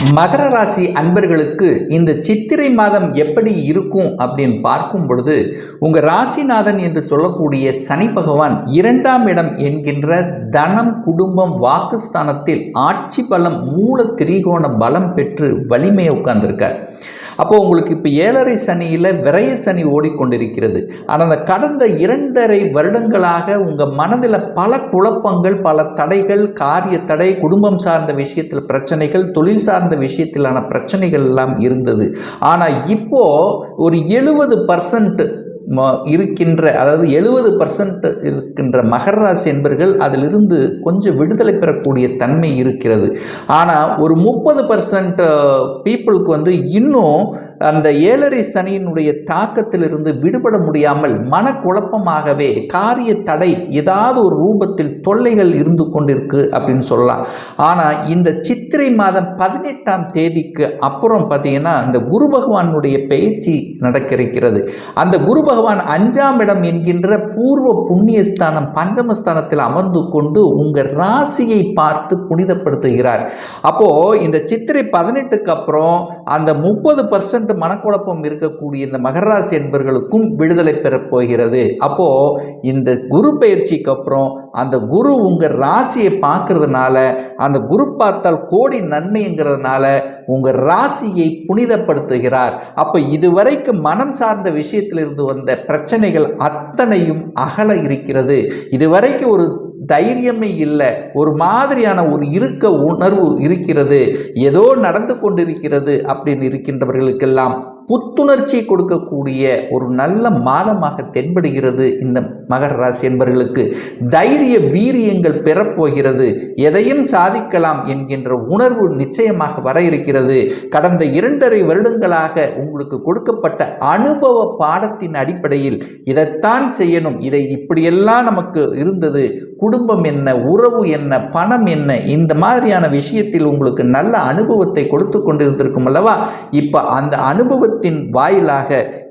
மகர ராசி அன்பர்களுக்கு இந்த சித்திரை மாதம் எப்படி இருக்கும் அப்படின்னு பார்க்கும் பொழுது உங்கள் ராசிநாதன் என்று சொல்லக்கூடிய சனி பகவான் இரண்டாம் இடம் என்கின்ற தனம் குடும்பம் வாக்குஸ்தானத்தில் ஆட்சி பலம் மூல திரிகோண பலம் பெற்று வலிமையை உட்கார்ந்திருக்கார். அப்போது உங்களுக்கு இப்போ ஏழரை சனியில் விரைய சனி ஓடிக்கொண்டிருக்கிறது. ஆனால் அந்த கடந்த இரண்டரை வருடங்களாக உங்கள் மனதில் பல குழப்பங்கள் பல தடைகள் காரிய தடை குடும்பம் சார்ந்த விஷயத்தில் பிரச்சனைகள் தொழில் சார்ந்த விஷயத்திலான பிரச்சனைகள் எல்லாம் இருந்தது. ஆனால் இப்போது ஒரு எழுபது பர்சன்ட் இருக்கின்ற அதாவது எழுபது பர்சன்ட் இருக்கின்ற மகர ராசி என்பர்கள் அதிலிருந்து கொஞ்சம் விடுதலை பெறக்கூடிய தன்மை இருக்கிறது. ஆனால் ஒரு முப்பது பர்சன்ட் பீப்புளுக்கு வந்து இன்னும் அந்த ஏழரை சனியினுடைய தாக்கத்திலிருந்து விடுபட முடியாமல் மனக்குழப்பமாகவே காரிய தடை ஏதாவது ஒரு ரூபத்தில் தொல்லைகள் இருந்து கொண்டிருக்கு அப்படின்னு சொல்லலாம். ஆனால் இந்த சித்திரை மாதம் பதினெட்டாம் தேதிக்கு அப்புறம் பார்த்தீங்கன்னா இந்த குரு பகவானுடைய பயிற்சி நடக்க இருக்கிறது அந்த குரு பகவான் பகவான் அஞ்சாம் இடம் என்கின்ற பூர்வ புண்ணியஸ்தானம் பஞ்சமஸ்தானத்தில் அமர்ந்து கொண்டு உங்கள் ராசியை பார்த்து புனிதப்படுத்துகிறார். அப்போது இந்த சித்திரை பதினெட்டுக்கு அப்புறம் அந்த முப்பது பர்சன்ட் மனக்குழப்பம் இருக்கக்கூடிய இந்த மகராசி என்பர்களுக்கும் என்பவர்களுக்கும் விடுதலை பெறப் போகிறது. அப்போது இந்த குரு பயிற்சிக்கு அப்புறம் அந்த குரு உங்கள் ராசியை பார்க்கறதுனால அந்த குரு பார்த்தால் கோடி நன்மைங்கிறதுனால உங்கள் ராசியை புனிதப்படுத்துகிறார். அப்போ இதுவரைக்கும் மனம் சார்ந்த விஷயத்திலிருந்து வந்த பிரச்சனைகள் அத்தனையும் அகல இருக்கிறது. இதுவரைக்கும் ஒரு தைரியமே இல்லை. ஒரு மாதிரியான ஒரு இருக்க உணர்வு இருக்கிறது. ஏதோ நடந்து கொண்டிருக்கிறது அப்படின்னு இருக்கின்றவர்களுக்கெல்லாம் புத்துணர்ச்சி கொடுக்கக்கூடிய ஒரு நல்ல மாதமாக தென்படுகிறது இந்த மகர ராசி என்பவர்களுக்கு தைரிய வீரியங்கள் பெறப்போகிறது. எதையும் சாதிக்கலாம் என்கின்ற உணர்வு நிச்சயமாக வர இருக்கிறது. கடந்த இரண்டரை வருடங்களாக உங்களுக்கு கொடுக்கப்பட்ட அனுபவ பாடத்தின் அடிப்படையில் இதைத்தான் செய்யணும். இதை இப்படியெல்லாம் நமக்கு இருந்தது. குடும்பம் என்ன உறவு என்ன பணம் என்ன இந்த மாதிரியான விஷயத்தில் உங்களுக்கு நல்ல அனுபவத்தை கொடுத்து கொண்டிருந்திருக்கும் அல்லவா? இப்போ அந்த அனுபவத்தின் வாயிலாக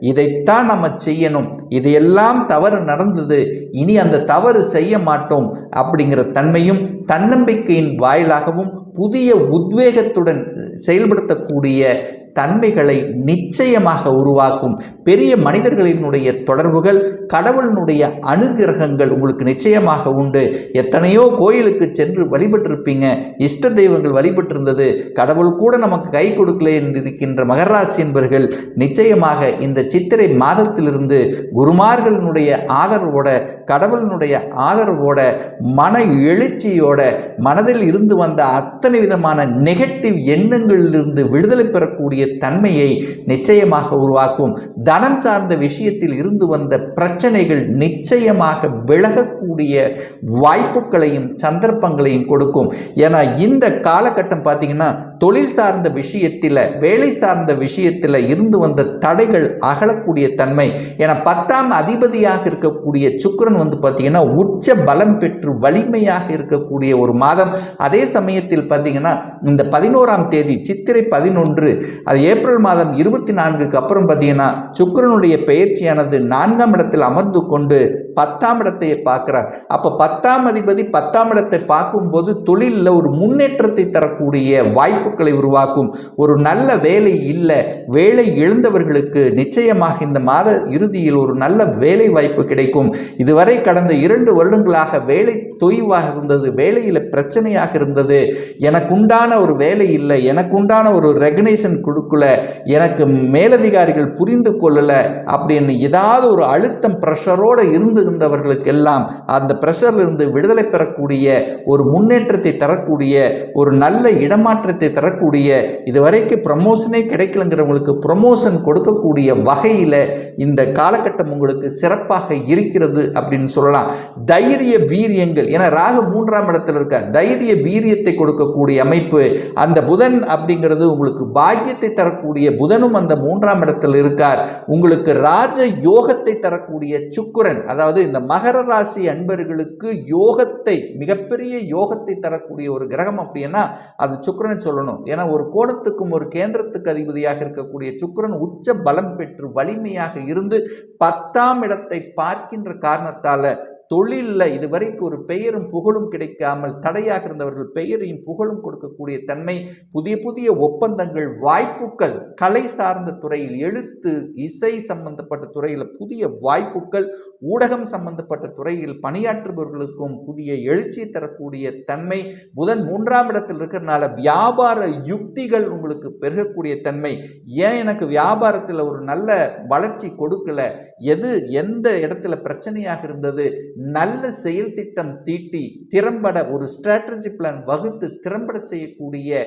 இதைத்தான் நம்ம செய்யணும். இதையெல்லாம் தவறு நடந்தது. இனி அந்த தவறு செய்ய மாட்டோம் அப்படிங்கிற தன்மையும் தன்னம்பிக்கையின் வாயிலாகவும் புதிய உத்வேகத்துடன் செயல்படுத்தக்கூடிய தன்மைகளை நிச்சயமாக உருவாக்கும். பெரிய மனிதர்களினுடைய தொடர்புகள் கடவுளினுடைய அனுகிரகங்கள் உங்களுக்கு நிச்சயமாக உண்டு. எத்தனையோ கோயிலுக்கு சென்று வழிபட்டிருப்பீங்க. இஷ்ட தெய்வங்கள் வழிபட்டிருந்தது. கடவுள் கூட நமக்கு கை கொடுக்கல என்றிருக்கின்ற மகராசி என்பர்கள் நிச்சயமாக இந்த சித்திரை மாதத்திலிருந்து குருமார்களினுடைய ஆதரவோட கடவுளினுடைய ஆதரவோட மன எழுச்சியோட மனதில் இருந்து வந்த அத்தனை விதமான நெகட்டிவ் எண்ணங்களிலிருந்து விடுதலை பெறக்கூடிய தன்மையை நிச்சயமாக உருவாக்கும். தனம் சார்ந்த விஷயத்தில் இருந்து வந்த பிரச்சனைகள் நிச்சயமாக விலகக்கூடிய வாய்ப்புகளையும் சந்தர்ப்பங்களையும் கொடுக்கும். ஏன்னா இந்த காலகட்டம் பார்த்தீங்கன்னா தொழில் சார்ந்த விஷயத்தில் வேலை சார்ந்த விஷயத்தில் இருந்து வந்த தடைகள் அகலக்கூடிய தன்மை. ஏன்னா பத்தாம் அதிபதியாக இருக்கக்கூடிய சுக்கரன் வந்து பார்த்தீங்கன்னா உச்ச பலம் பெற்று வலிமையாக இருக்கக்கூடிய ஒரு மாதம். அதே சமயத்தில் பார்த்தீங்கன்னா இந்த பதினோராம் தேதி சித்திரை பதினொன்று அது ஏப்ரல் மாதம் இருபத்தி நான்குக்கு அப்புறம் பார்த்தீங்கன்னா சுக்கரனுடைய பயிற்சியானது நான்காம் இடத்தில் அமர்ந்து கொண்டு பத்தாம் இடத்தை பார்க்குறார். அப்போ பத்தாம் அதிபதி பத்தாம் இடத்தை பார்க்கும்போது தொழிலில் ஒரு முன்னேற்றத்தை தரக்கூடிய வாய்ப்புகளை உருவாக்கும். ஒரு நல்ல வேலை இல்லை வேலை இழந்தவர்களுக்கு நிச்சயமாக இந்த மாத இறுதியில் ஒரு நல்ல வேலை வாய்ப்பு கிடைக்கும். இதுவரை கடந்த இரண்டு வருடங்களாக வேலை தொய்வாக இருந்தது வேலையில் பிரச்சனையாக இருந்தது. எனக்கு உண்டான ஒரு வேலை இல்லை எனக்கு உண்டான ஒரு ரெகனேஷன் கொடுக்கல எனக்கு மேலதிகாரிகள் புரிந்து கொள்ளலை அப்படின்னு ஏதாவது ஒரு அழுத்தம் ப்ரெஷரோடு இருந்திருந்தவர்களுக்கெல்லாம் அந்த ப்ரெஷர்லேருந்து விடுதலை பெறக்கூடிய ஒரு முன்னேற்றத்தை தரக்கூடிய ஒரு நல்ல இடமாற்றத்தை தரக்கூடிய இதுவரைக்கும் ப்ரமோஷனே கிடைக்கலங்கிறவங்களுக்கு ப்ரமோஷன் கொடுக்கக்கூடிய வகையில் இந்த காலகட்டம் உங்களுக்கு சிறப்பாக இருக்கிறது அப்படின்னு சொல்லலாம். தைரிய வீரியங்கள் ஏன்னா ராகு மூன்றாம் இடத்துல இருக்க தைரிய வீரியத்தை கொடுக்கக்கூடிய அமைப்பு அந்த புதன் அப்படிங்கிறது உங்களுக்கு பாக்கியத்தை தரக்கூடிய புதனும் அந்த மூன்றாம் இடத்தில் இருக்கார். உங்களுக்கு ராஜ யோகத்தை தரக்கூடிய சுக்குரன் அதாவது இந்த மகர ராசி அன்பர்களுக்கு யோகத்தை மிகப்பெரிய யோகத்தை தரக்கூடிய ஒரு கிரகம் அப்படின்னா அது சுக்கரனை சொல்லணும். ஏன்னா ஒரு கோணத்துக்கும் ஒரு கேந்திரத்துக்கு அதிபதியாக இருக்கக்கூடிய சுக்கரன் உச்ச பலம் பெற்று வலிமையாக இருந்து பத்தாம் இடத்தை பார்க்கின்ற காரணத்தால் தொழிலில் இதுவரைக்கும் ஒரு பெயரும் புகழும் கிடைக்காமல் தடையாக இருந்தவர்கள் பெயரையும் புகழும் கொடுக்கக்கூடிய தன்மை புதிய புதிய ஒப்பந்தங்கள் வாய்ப்புகள் கலை சார்ந்த துறையில் எழுத்து இசை சம்பந்தப்பட்ட துறையில் புதிய வாய்ப்புகள் ஊடகம் சம்பந்தப்பட்ட துறையில் பணியாற்றுபவர்களுக்கும் புதிய எழுச்சி தரக்கூடிய தன்மை புதன் மூன்றாம் இடத்தில் இருக்கிறதுனால வியாபார யுக்திகள் உங்களுக்கு பெருகக்கூடிய தன்மை. ஏன் எனக்கு வியாபாரத்தில் ஒரு நல்ல வளர்ச்சி கொடுக்கல? எது எந்த இடத்துல பிரச்சனையாக இருந்தது? நல்ல செயல் திட்டம் தீட்டி திறம்பட ஒரு ஸ்ட்ராட்டஜி பிளான் வகுத்து திறம்பட செய்யக்கூடிய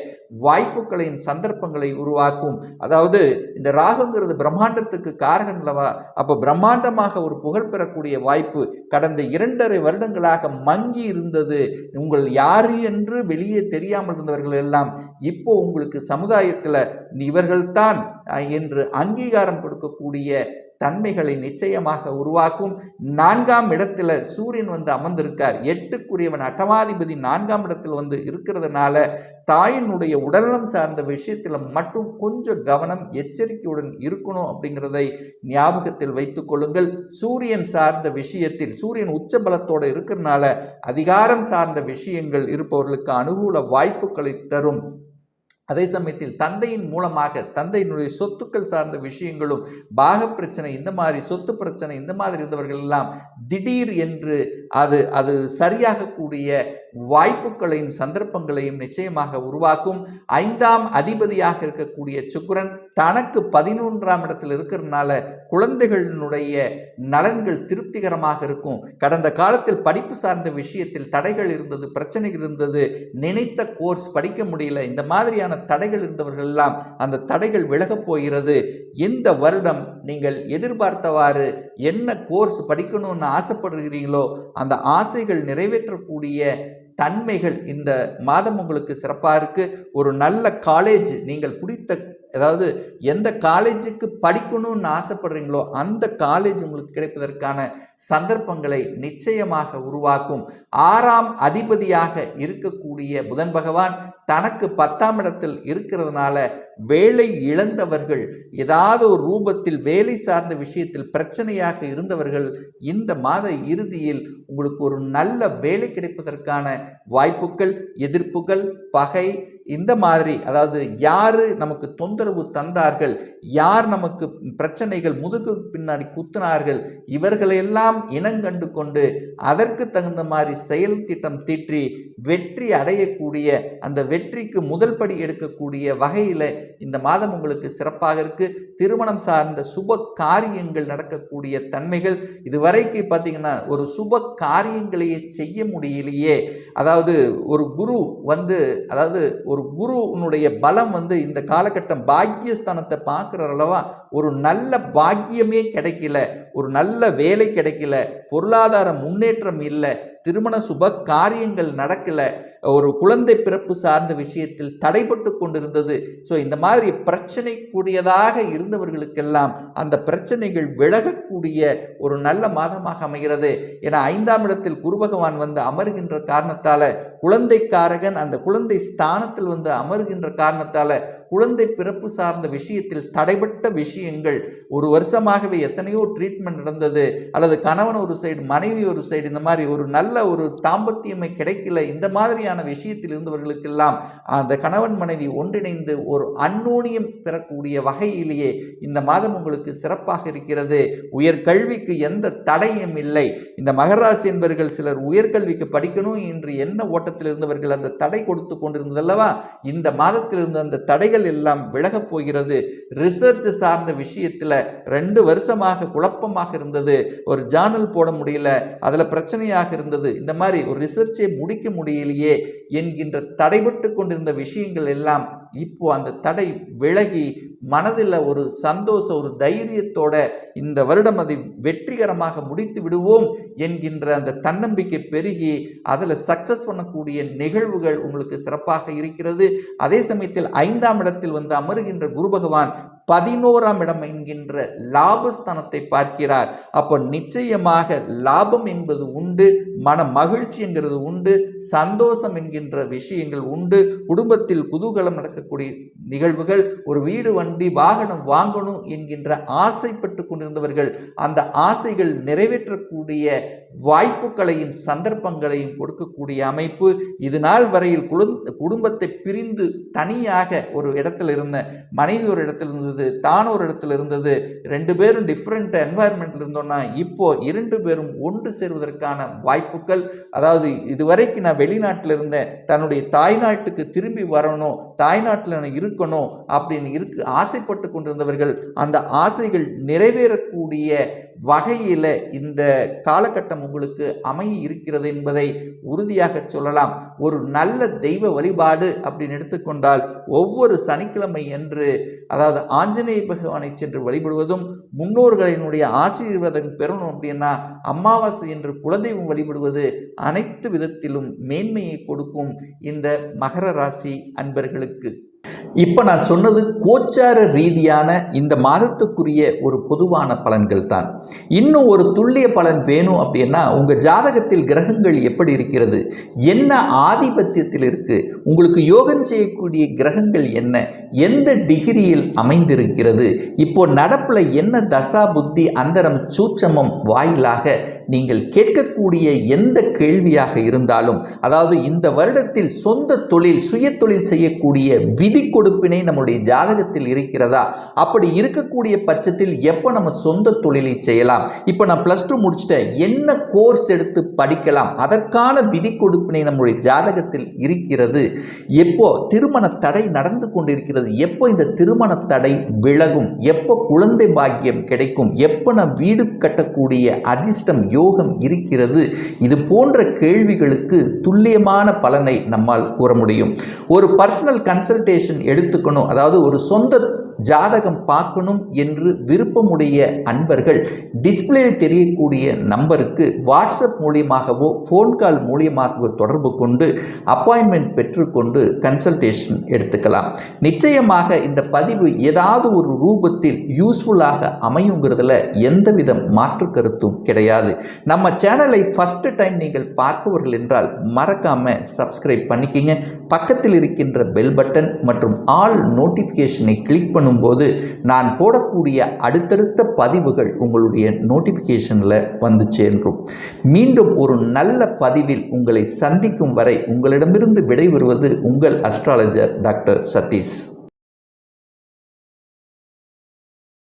வாய்ப்புகளையும் சந்தர்ப்பங்களை உருவாக்கும். அதாவது இந்த ராகுங்கிறது பிரம்மாண்டத்துக்கு காரகம் அல்லவா? அப்போ பிரம்மாண்டமாக ஒரு புகழ் பெறக்கூடிய வாய்ப்பு கடந்த இரண்டரை வருடங்களாக மங்கி இருந்தது. உங்கள் யார் என்று வெளியே தெரியாமல் இருந்தவர்கள் எல்லாம் இப்போ உங்களுக்கு சமுதாயத்தில் இவர்கள்தான் என்று அங்கீகாரம் கொடுக்கக்கூடிய தன்மைகளை நிச்சயமாக உருவாக்கும். நான்காம் இடத்துல சூரியன் வந்து அமர்ந்திருக்கார். எட்டுக்குரியவன் அட்டமாதிபதி நான்காம் இடத்தில் வந்து இருக்கிறதுனால தாயினுடைய உடல்நலம் சார்ந்த விஷயத்தில் மட்டும் கொஞ்சம் கவனம் எச்சரிக்கையுடன் இருக்கணும் அப்படிங்கிறதை ஞாபகத்தில் வைத்துக் கொள்ளுங்கள். சூரியன் சார்ந்த விஷயத்தில் சூரியன் உச்ச பலத்தோடு இருக்கிறதுனால அதிகாரம் சார்ந்த விஷயங்கள் இருப்பவர்களுக்கு அனுகூல வாய்ப்புகளை தரும். அதே சமயத்தில் தந்தையின் மூலமாக தந்தையினுடைய சொத்துக்கள் சார்ந்த விஷயங்களும் பாக பிரச்சனை இந்த மாதிரி சொத்து பிரச்சனை இந்த மாதிரி இருந்தவர்கள் எல்லாம் திடீர் என்று அது அது சரியாகக்கூடிய வாய்ப்புகளையும் சந்தர்ப்பங்களையும் நிச்சயமாக உருவாக்கும். ஐந்தாம் அதிபதியாக இருக்கக்கூடிய சுக்கரன் தனக்கு பதினொன்றாம் இடத்தில் இருக்கிறதுனால குழந்தைகளினுடைய நலன்கள் திருப்திகரமாக இருக்கும். கடந்த காலத்தில் படிப்பு சார்ந்த விஷயத்தில் தடைகள் இருந்தது பிரச்சனைகள் இருந்தது. நினைத்த கோர்ஸ் படிக்க முடியல. இந்த மாதிரியான தடைகள் இருந்தவர்கள் எல்லாம் அந்த தடைகள் விலகப் போகிறது. இந்த வருடம் நீங்கள் எதிர்பார்த்தவாறு என்ன கோர்ஸ் படிக்கணும்னு ஆசைப்படுகிறீங்களோ அந்த ஆசைகள் நிறைவேற்றக்கூடிய தன்மைகள் இந்த மாதம் உங்களுக்கு சிறப்பாக இருக்குது ஒரு நல்ல காலேஜ் நீங்கள் பிடித்த அதாவது எந்த காலேஜுக்கு படிக்கணும்னு ஆசைப்படுறீங்களோ அந்த காலேஜ் உங்களுக்கு கிடைப்பதற்கான சந்தர்ப்பங்களை நிச்சயமாக உருவாக்கும். ஆறாம் அதிபதியாக இருக்கக்கூடிய புதன் பகவான் தனக்கு பத்தாம் இடத்தில் இருக்கிறதுனால வேலை இழந்தவர்கள் ஏதாவது ஒரு ரூபத்தில் வேலை சார்ந்த விஷயத்தில் பிரச்சனையாக இருந்தவர்கள் இந்த மாத இறுதியில் உங்களுக்கு ஒரு நல்ல வேலை கிடைப்பதற்கான வாய்ப்புகள் எதிர்ப்புகள் பகை இந்த மாதிரி அதாவது யார் நமக்கு தொந்தரவு தந்தார்கள் யார் நமக்கு பிரச்சனைகள் முதுகு பின்னாடி குத்தினார்கள் இவர்களையெல்லாம் இனங்கண்டு கொண்டு அதற்கு தகுந்த மாதிரி செயல் திட்டம் தீற்றி வெற்றி அடையக்கூடிய அந்த வெற்றிக்கு முதல் படி எடுக்கக்கூடிய வகையில் இந்த மாதம் உங்களுக்கு சிறப்பாக இருக்கு. திருமணம் சார்ந்த சுப காரியங்கள் நடக்கக்கூடிய தன்மைகள் இதுவரைக்கு பார்த்தீங்கன்னா ஒரு சுப காரியங்களையே செய்ய முடியலையே. அதாவது ஒரு குரு வந்து அதாவது ஒரு குருனுடைய பலம் வந்து இந்த காலகட்டம் பாக்கியஸ்தானத்தை பார்க்குற அளவா ஒரு நல்ல பாக்கியமே கிடைக்கல. ஒரு நல்ல வேலை கிடைக்கல பொருளாதார முன்னேற்றம் இல்லை திருமண சுப காரியங்கள் நடக்கல ஒரு குழந்தை பிறப்பு சார்ந்த விஷயத்தில் தடைப்பட்டு கொண்டிருந்தது. ஸோ இந்த மாதிரி பிரச்சனை கூடியதாக இருந்தவர்களுக்கெல்லாம் அந்த பிரச்சனைகள் விலகக்கூடிய ஒரு நல்ல மாதமாக அமைகிறது. ஏன்னா ஐந்தாம் இடத்தில் குரு பகவான் வந்து அமர்கின்ற காரணத்தால் குழந்தைக்காரகன் அந்த குழந்தை ஸ்தானத்தில் வந்து அமர்கின்ற காரணத்தால் குழந்தை பிறப்பு சார்ந்த விஷயத்தில் தடைப்பட்ட விஷயங்கள் ஒரு வருஷமாகவே எத்தனையோ ட்ரீட்மெண்ட் நடந்தது அல்லது கணவன் ஒரு சைடு மனைவி ஒரு சைடு இந்த மாதிரி ஒரு நல்ல ஒரு தாம்பத்தியமை கிடைக்கல இந்த மாதிரியான விஷயத்தில் இருந்தவர்களுக்கெல்லாம் அந்த கணவன் மனைவி ஒன்றிணைந்து ஒரு அன்னோனியம் பெறக்கூடிய வகையிலேயே இந்த மாதம் உங்களுக்கு சிறப்பாக இருக்கிறது. உயர்கல்விக்கு எந்த தடையும் இல்லை. இந்த மகராசி என்பவர்கள் சிலர் உயர்கல்விக்கு படிக்கணும் என்று என்ன ஓட்டத்தில் இருந்தவர்கள் அந்த தடை கொடுத்து கொண்டிருந்ததல்லவா இந்த மாதத்தில் இருந்த அந்த தடைகள் எல்லாம் விலகப் போகிறது. ரிசர்ச் சார்ந்த விஷயத்தில் ரெண்டு வருஷமாக குழப்பம் குழப்பமாக இருந்தது. ஒரு ஜேர்னல் போட முடியல. அதில் பிரச்சனையாக இருந்தது. இந்த மாதிரி ஒரு ரிசர்ச்சை முடிக்க முடியலையே என்கின்ற தடைபட்டு கொண்டிருந்த விஷயங்கள் எல்லாம் இப்போ அந்த தடை விலகி மனதில் ஒரு சந்தோஷம் ஒரு தைரியத்தோட இந்த வருடம் அதை வெற்றிகரமாக முடித்து விடுவோம் என்கின்ற அந்த தன்னம்பிக்கை பெருகி அதில் சக்சஸ் பண்ணக்கூடிய நிகழ்வுகள் உங்களுக்கு சிறப்பாக இருக்கிறது. அதே சமயத்தில் ஐந்தாம் இடத்தில் வந்து அமருகின்ற குரு பகவான் பதினோராம் இடம் என்கின்ற லாபஸ்தானத்தை பார்க்கிறார். அப்போ நிச்சயமாக லாபம் என்பது உண்டு மன மகிழ்ச்சிங்கிறது உண்டு சந்தோஷம் என்கின்ற விஷயங்கள் உண்டு. குடும்பத்தில் குதூகலம் நடக்கக்கூடிய நிகழ்வுகள் ஒரு வீடு வண்டி வாகனம் வாங்கணும் என்கின்ற ஆசைப்பட்டு கொண்டிருந்தவர்கள் அந்த ஆசைகள் நிறைவேற்றக்கூடிய வாய்ப்புகளையும் சந்தர்ப்பங்களையும் கொடுக்கக்கூடிய அமைப்பு. இது நாள் வரையில் குடும்பத்தை பிரிந்து தனியாக ஒரு இடத்துல இருந்த மனைவி ஒரு இடத்துல இருந்தது தான் ஒரு இடத்துல இருந்தது ரெண்டு பேரும் டிஃப்ரெண்ட் என்வாயர்மெண்ட்ல இருந்தோம்னா இப்போ இரண்டு பேரும் ஒன்று சேர்வதற்கான வாய்ப்புகள் அதாவது இதுவரைக்கு நான் வெளிநாட்டில் இருந்தேன் தன்னுடைய தாய்நாட்டுக்கு திரும்பி வரணும் தாய்நாட்டில் நான் இருக்கணும் அப்படின்னு இருக்கு ஆசைப்பட்டு கொண்டிருந்தவர்கள் அந்த ஆசைகள் நிறைவேறக்கூடிய வகையில் இந்த காலகட்டம் உங்களுக்கு அமைய இருக்கிறது என்பதை உறுதியாக சொல்லலாம். ஒரு நல்ல தெய்வ வழிபாடு அப்படின்னு எடுத்துக்கொண்டால் ஒவ்வொரு சனிக்கிழமை என்று அதாவது ஆஞ்சநேய பகவானை சென்று வழிபடுவதும் முன்னோர்களினுடைய ஆசீர்வாதம் பெறணும் அப்படின்னா அமாவாசை என்று குலதெய்வம் வழிபடுவது அனைத்து விதத்திலும் மேன்மையை கொடுக்கும் இந்த மகர ராசி அன்பர்களுக்கு. இப்போ நான் சொன்னது கோச்சார ரீதியான இந்த மாதத்துக்குரிய ஒரு பொதுவான பலன்கள் தான். இன்னும் ஒரு துல்லிய பலன் வேணும் அப்படின்னா உங்கள் ஜாதகத்தில் கிரகங்கள் எப்படி இருக்கிறது? என்ன ஆதிபத்தியத்தில் இருக்குது உங்களுக்கு யோகம் செய்யக்கூடிய கிரகங்கள் என்ன? எந்த டிகிரியில் அமைந்திருக்கிறது? இப்போ நடப்பில் என்ன தசா புத்தி அந்தரம் சூட்சமம் வாயிலாக நீங்கள் கேட்கக்கூடிய எந்த கேள்வியாக இருந்தாலும் அதாவது இந்த வருடத்தில் சொந்த தொழில் சுய தொழில் செய்யக்கூடிய நிதி கொடுப்பினை நம்முடைய ஜாதகத்தில் இருக்கிறதா? அப்படி இருக்கக்கூடிய பட்சத்தில் எப்போ நம்ம சொந்த தொழிலை செய்யலாம்? இப்போ நான் ப்ளஸ் டூ முடிச்சுட்டேன். என்ன கோர்ஸ் எடுத்து படிக்கலாம்? அதற்கான விதி கொடுப்பினை நம்முடைய ஜாதகத்தில் இருக்கிறது. எப்போ திருமண தடை நடந்து கொண்டிருக்கிறது? எப்போ இந்த திருமண தடை விலகும்? எப்போ குழந்தை பாக்கியம் கிடைக்கும்? எப்போ நான் வீடு கட்டக்கூடிய அதிர்ஷ்டம் யோகம் இருக்கிறது? இது போன்ற கேள்விகளுக்கு துல்லியமான பலனை நம்மால் கூற முடியும். ஒரு பர்சனல் கன்சல்டேஷன் எடுத்துக்கணும். அதாவது ஒரு சொந்த ஜாதகம் பார்க்கணும் என்று விருப்பமுடைய அன்பர்கள் டிஸ்பிளே தெரியக்கூடிய நம்பருக்கு வாட்ஸ்அப் மூலியமாகவோ ஃபோன் கால் மூலியமாகவோ தொடர்பு கொண்டு அப்பாயின்மெண்ட் பெற்றுக்கொண்டு கன்சல்டேஷன் எடுத்துக்கலாம். நிச்சயமாக இந்த பதிவு ஏதாவது ஒரு ரூபத்தில் யூஸ்ஃபுல்லாக அமையுங்கிறதுல எந்தவித மாற்று கருத்தும் கிடையாது. நம்ம சேனலை ஃபஸ்ட்டு டைம் நீங்கள் பார்ப்பவர்கள் என்றால் மறக்காம சப்ஸ்கிரைப் பண்ணிக்கிங்க. பக்கத்தில் இருக்கின்ற பெல் பட்டன் மற்றும் ஆல் நோட்டிஃபிகேஷனை கிளிக் பண்ணும்போது நான் போடக்கூடிய அடுத்தடுத்த பதிவுகள் உங்களுடைய நோட்டிஃபிகேஷனில் வந்து சேன்றும் மீண்டும் ஒரு நல்ல பதிவில் உங்களை சந்திக்கும் வரை உங்களிடமிருந்து விடைபெறுவது உங்கள் அஸ்ட்ராலஜர் டாக்டர் சதீஷ்.